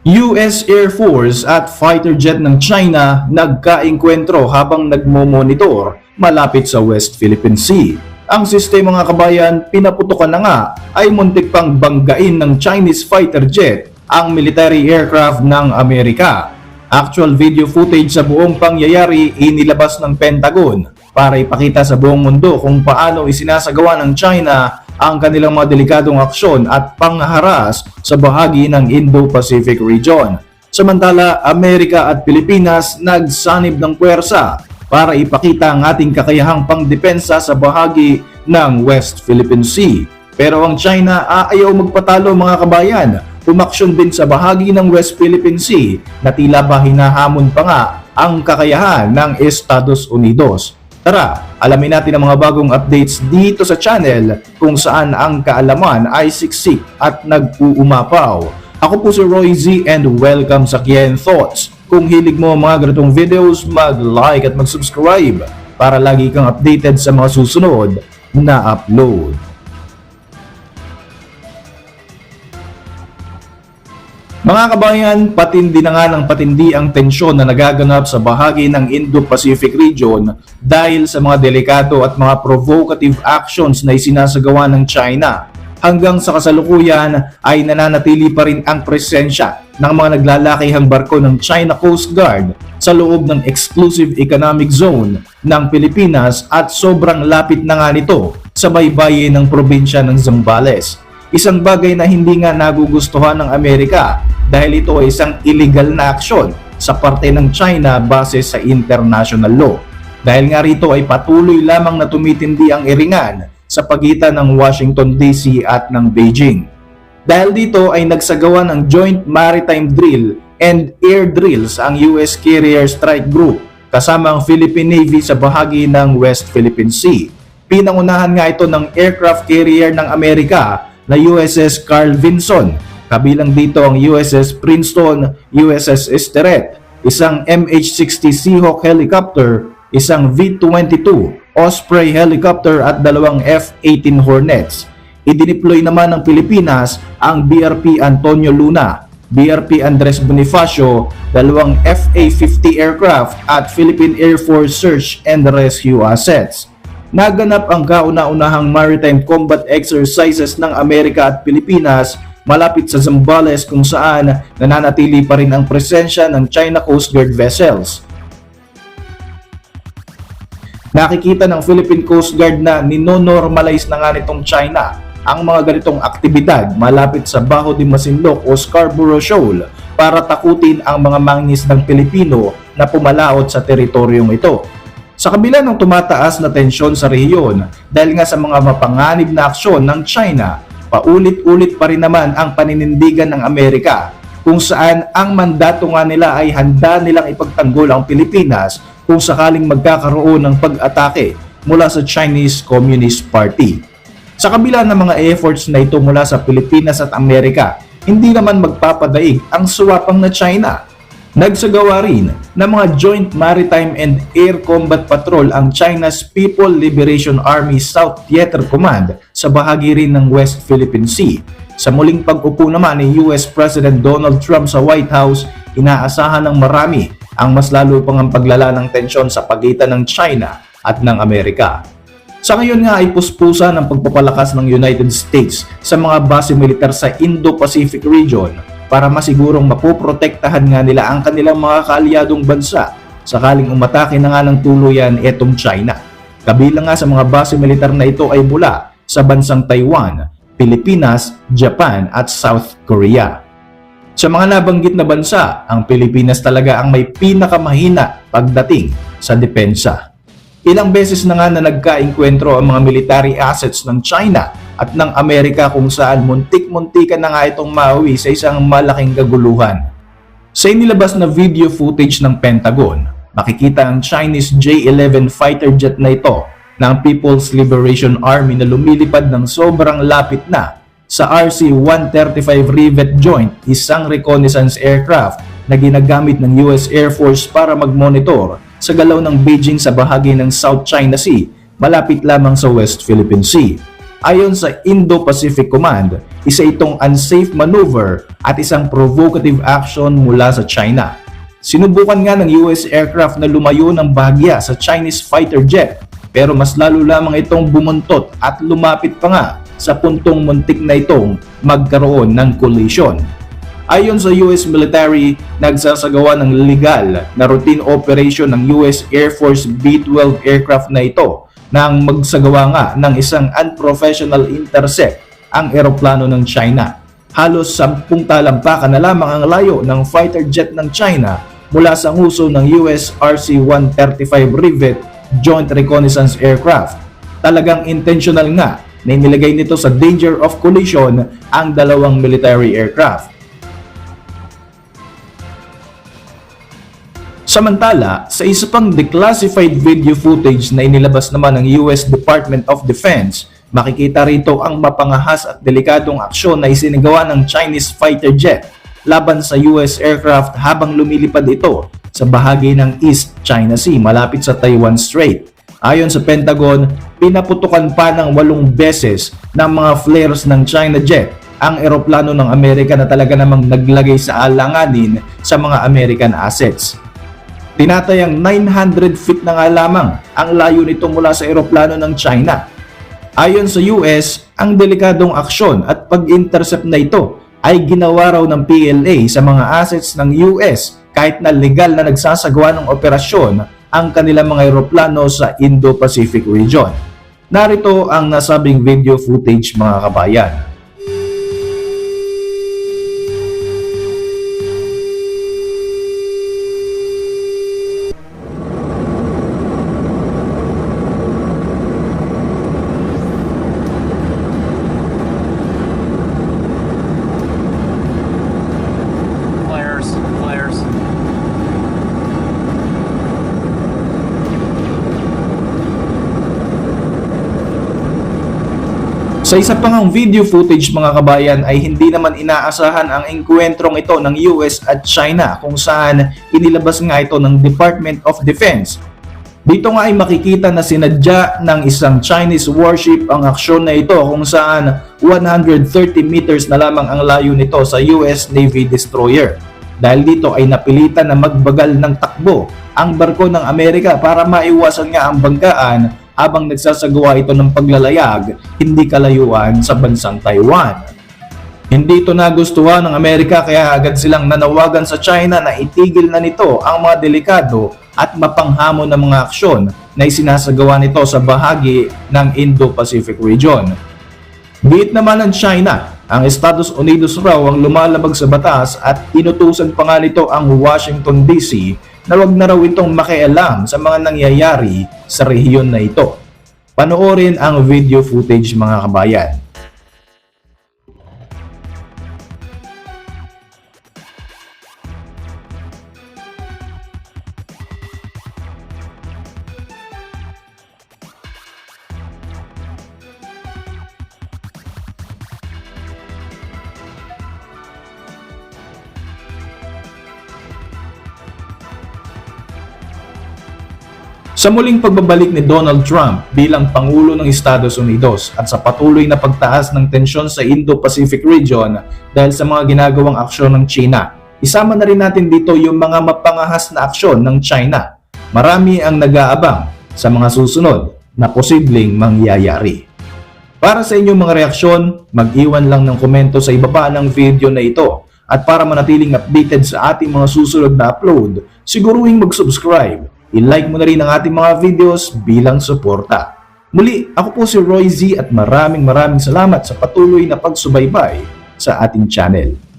US Air Force at fighter jet ng China nagkaengkwentro habang nagmo-monitor malapit sa West Philippine Sea. Ang sistema mga kabayan, pinaputukan na nga ay muntik pang banggain ng Chinese fighter jet ang military aircraft ng Amerika. Actual video footage sa buong pangyayari inilabas ng Pentagon para ipakita sa buong mundo kung paano isinasagawa ng China ang kanilang mga delikadong aksyon at pangharas sa bahagi ng Indo-Pacific region. Samantala, Amerika at Pilipinas nagsanib ng puwersa para ipakita ang ating kakayahang pangdepensa sa bahagi ng West Philippine Sea. Pero ang China aayaw magpatalo mga kabayan. Umaksyon din sa bahagi ng West Philippine Sea na tila ba hinahamon pa nga ang kakayahan ng Estados Unidos. Tara, alamin natin ang mga bagong updates dito sa channel kung saan ang kaalaman ay siksik at nag-uumapaw. Ako po si Roy Z and welcome sa Kien Thoughts. Kung hilig mo mga ganitong videos, mag-like at mag-subscribe para lagi kang updated sa mga susunod na upload. Mga kabayan, patindi na nga ng patindi ang tensyon na nagaganap sa bahagi ng Indo-Pacific region dahil sa mga delikado at mga provocative actions na isinasagawa ng China. Hanggang sa kasalukuyan ay nananatili pa rin ang presensya ng mga naglalakihang barko ng China Coast Guard sa loob ng exclusive economic zone ng Pilipinas at sobrang lapit na nga nito sa baybayin ng probinsya ng Zambales. Isang bagay na hindi nga nagugustuhan ng Amerika dahil ito ay isang illegal na aksyon sa parte ng China base sa international law. Dahil nga rito ay patuloy lamang na tumitindi ang iringan sa pagitan ng Washington DC at ng Beijing. Dahil dito ay nagsagawa ng Joint Maritime Drill and Air Drills ang US Carrier Strike Group kasama ang Philippine Navy sa bahagi ng West Philippine Sea. Pinangunahan nga ito ng aircraft carrier ng Amerika na USS Carl Vinson. Kabilang dito ang USS Princeton, USS Esteret, isang MH-60 Seahawk helicopter, isang V-22 Osprey helicopter at dalawang F-18 Hornets. Idineploy naman ng Pilipinas ang BRP Antonio Luna, BRP Andres Bonifacio, dalawang FA-50 aircraft at Philippine Air Force Search and Rescue Assets. Naganap ang kauna-unahang maritime combat exercises ng Amerika at Pilipinas malapit sa Zambales kung saan nananatili pa rin ang presensya ng China Coast Guard vessels. Nakikita ng Philippine Coast Guard na ninonormalize na nga nitong China ang mga ganitong aktibidad malapit sa Baho de Masinloc o Scarborough Shoal para takutin ang mga mangis ng Pilipino na pumalaot sa teritoryong ito. Sa kabila ng tumataas na tensyon sa rehiyon dahil nga sa mga mapanganib na aksyon ng China, paulit-ulit pa rin naman ang paninindigan ng Amerika kung saan ang mandato nga nila ay handa nilang ipagtanggol ang Pilipinas kung sakaling magkakaroon ng pag-atake mula sa Chinese Communist Party. Sa kabila ng mga efforts na ito mula sa Pilipinas at Amerika, hindi naman magpapadaig ang suwapang na China. Nagsagawa rin ng mga Joint Maritime and Air Combat Patrol ang China's People Liberation Army South Theater Command sa bahagi rin ng West Philippine Sea. Sa muling pag-upo naman ni US President Donald Trump sa White House, inaasahan ng marami ang mas lalo pang ang paglala ng tensyon sa pagitan ng China at ng Amerika. Sa ngayon nga ay puspusan ang pagpapalakas ng United States sa mga base militar sa Indo-Pacific region para masigurong mapoprotektahan nga nila ang kanilang mga kaalyadong bansa sakaling umatake na nga ng tuluyan etong China. Kabilang nga sa mga base militar na ito ay mula sa bansang Taiwan, Pilipinas, Japan at South Korea. Sa mga nabanggit na bansa, ang Pilipinas talaga ang may pinakamahina pagdating sa depensa. Ilang beses na nga na nagkainkwentro ang mga military assets ng China at ng Amerika kung saan muntik-muntikan na nga itong mauwi sa isang malaking kaguluhan. Sa inilabas na video footage ng Pentagon, makikita ang Chinese J-11 fighter jet na ito ng People's Liberation Army na lumilipad ng sobrang lapit na sa RC-135 Rivet Joint, isang reconnaissance aircraft na ginagamit ng US Air Force para mag-monitor sa galaw ng Beijing sa bahagi ng South China Sea, malapit lamang sa West Philippine Sea. Ayon sa Indo-Pacific Command, isa itong unsafe maneuver at isang provocative action mula sa China. Sinubukan nga ng US aircraft na lumayo ng bahagya sa Chinese fighter jet pero mas lalo lamang itong bumuntot at lumapit pa nga sa puntong muntik na itong magkaroon ng collision. Ayon sa US military, nagsasagawa ng legal na routine operation ng US Air Force B-12 aircraft na ito nang magsagawa nga ng isang unprofessional intercept ang eroplano ng China. Halos sampung talampakan na lamang ang layo ng fighter jet ng China mula sa nguso ng US RC-135 Rivet Joint Reconnaissance Aircraft. Talagang intentional nga na inilagay nito sa danger of collision ang dalawang military aircraft. Samantala, sa isa pang declassified video footage na inilabas naman ng US Department of Defense, makikita rito ang mapangahas at delikadong aksyon na isinagawa ng Chinese fighter jet laban sa US aircraft habang lumilipad ito sa bahagi ng East China Sea malapit sa Taiwan Strait. Ayon sa Pentagon, pinaputukan pa ng walong beses ng mga flares ng China jet ang eroplano ng Amerika na talaga namang naglagay sa alanganin sa mga American assets. Tinatayang 900 feet na nga lamang ang layo nito mula sa eroplano ng China. Ayon sa US, ang delikadong aksyon at pag-intercept na ito ay ginawa raw ng PLA sa mga assets ng US kahit na legal na nagsasagawa ng operasyon ang kanilang mga eroplano sa Indo-Pacific region. Narito ang nasabing video footage mga kabayan. Flares, flares. Sa isa pang ang video footage mga kabayan ay hindi naman inaasahan ang engkwentrong ito ng US at China kung saan inilabas nga ito ng Department of Defense. Dito nga ay makikita na sinadya ng isang Chinese warship ang aksyon na ito kung saan 130 meters na lamang ang layo nito sa US Navy destroyer. Dahil dito ay napilitan na magbagal ng takbo ang barko ng Amerika para maiwasan nga ang banggaan habang nagsasagawa ito ng paglalayag hindi kalayuan sa bansang Taiwan. Hindi ito nagustuhan ng Amerika kaya agad silang nanawagan sa China na itigil na nito ang mga delikado at mapanghamon na mga aksyon na isinasagawa nito sa bahagi ng Indo-Pacific region. Bit naman ng China, ang Estados Unidos raw ang lumalabag sa batas at inutusan pa nga nito ang Washington DC na wag na raw itong makialam sa mga nangyayari sa rehiyon na ito. Panoorin ang video footage mga kabayan. Sa muling pagbabalik ni Donald Trump bilang Pangulo ng Estados Unidos at sa patuloy na pagtaas ng tensyon sa Indo-Pacific region dahil sa mga ginagawang aksyon ng China, isama na rin natin dito yung mga mapangahas na aksyon ng China. Marami ang nag-aabang sa mga susunod na posibleng mangyayari. Para sa inyong mga reaksyon, mag-iwan lang ng komento sa ibaba ng video na ito. At para manatiling updated sa ating mga susunod na upload, siguruhin mag-subscribe I-like mo na rin ang ating mga videos bilang suporta. Muli, ako po si Roy Z at maraming maraming salamat sa patuloy na pagsubaybay sa ating channel.